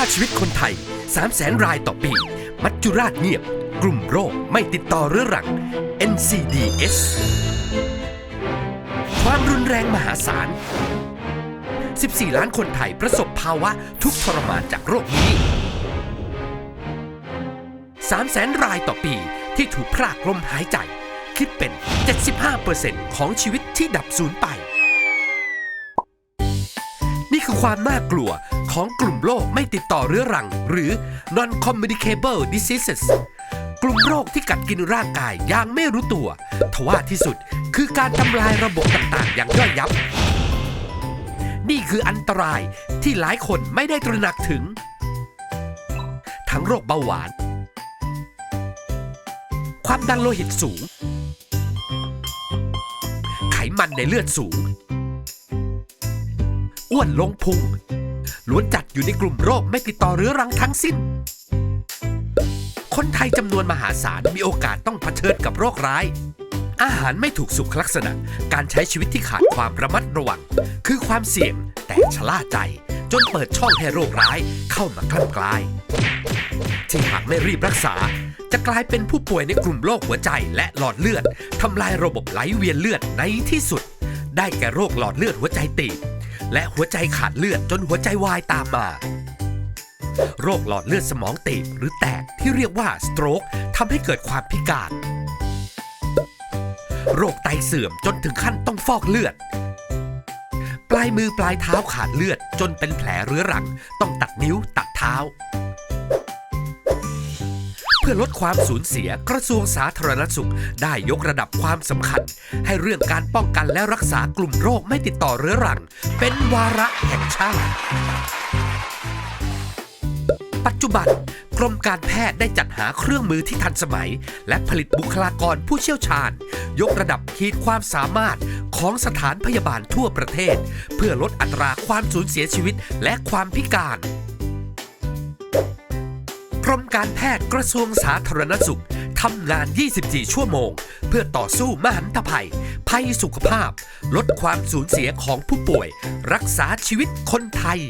าชีวิตคนไทย 3 0 0แสนรายต่อปี มัจจุราชเงียบ กลุ่มโรคไม่ติดต่อเรื้อรัง NCDS ความรุนแรงมหาศาล 14 ล้านคนไทยประสบภาวะทุกข์ทรมานจากโรคนี้3แสนรายต่อปีที่ถูกพรากลมหายใจ คิดเป็น 75%ของชีวิตที่ดับสูญไป นี่คือความน่ากลัวของกลุ่มโรคไม่ติดต่อเรื้อรัง หรือ non communicable diseases กลุ่มโรคที่กัดกินร่างกายอย่างไม่รู้ตัว ทว่าที่สุดคือการทำลายระบบต่างๆ อย่างย่อยยับ นี่คืออันตรายที่หลายคนไม่ได้ตระหนักถึง ทั้งโรคเบาหวาน ความดันโลหิตสูง ไขมันในเลือดสูง อ้วนลงพุงล้วนจัดอยู่ในกลุ่มโรคไม่ติดต่อเรื้อรังทั้งสิ้น คนไทยจำนวนมหาศาลมีโอกาสต้องเผชิญกับโรคร้าย อาหารไม่ถูกสุขลักษณะ การใช้ชีวิตที่ขาดความระมัดระวัง คือความเสี่ยงแต่ชะล่าใจ จนเปิดช่องให้โรคร้ายเข้ามากล้ำกลาย ที่หากไม่รีบรักษา จะกลายเป็นผู้ป่วยในกลุ่มโรคหัวใจและหลอดเลือดทำลายระบบไหลเวียนเลือดในที่สุด ได้แก่โรคหลอดเลือดหัวใจตีบ และหัวใจขาดเลือดจนหัวใจวายตามมา โรคหลอดเลือดสมองตีบหรือแตกที่เรียกว่าสโตรกทำให้เกิดความพิการ โรคไตเสื่อมจนถึงขั้นต้องฟอกเลือด ปลายมือปลายเท้าขาดเลือดจนเป็นแผลเรื้อรัง ต้องตัดนิ้วตัดเท้า พื่อลดความสูญเสียกระทรวงสาธารณสุข ได้ยกระดับความสำคัญ ให้เรื่องการป้องกันและรักษากลุ่มโรคไม่ติดต่อเรื้อรัง เป็นวาระแห่งชาติปัจจุบันกรมการแพทย์ได้จัดหาเครื่องมือที่ทันสมัย และผลิตบุคลากรผู้เชี่ยวชาญ ยกระดับขีดความสามารถของสถานพยาบาลทั่วประเทศ เพื่อลดอัตราความสูญเสียชีวิตและความพิการ รมการแพทย์กระทรวงสาธารณสุขทำงาน 24 ชั่วโมง เพื่อต่อสู้มหันตภัย ภัยสุขภาพ ลดความสูญเสียของผู้ป่วย รักษาชีวิตคนไทย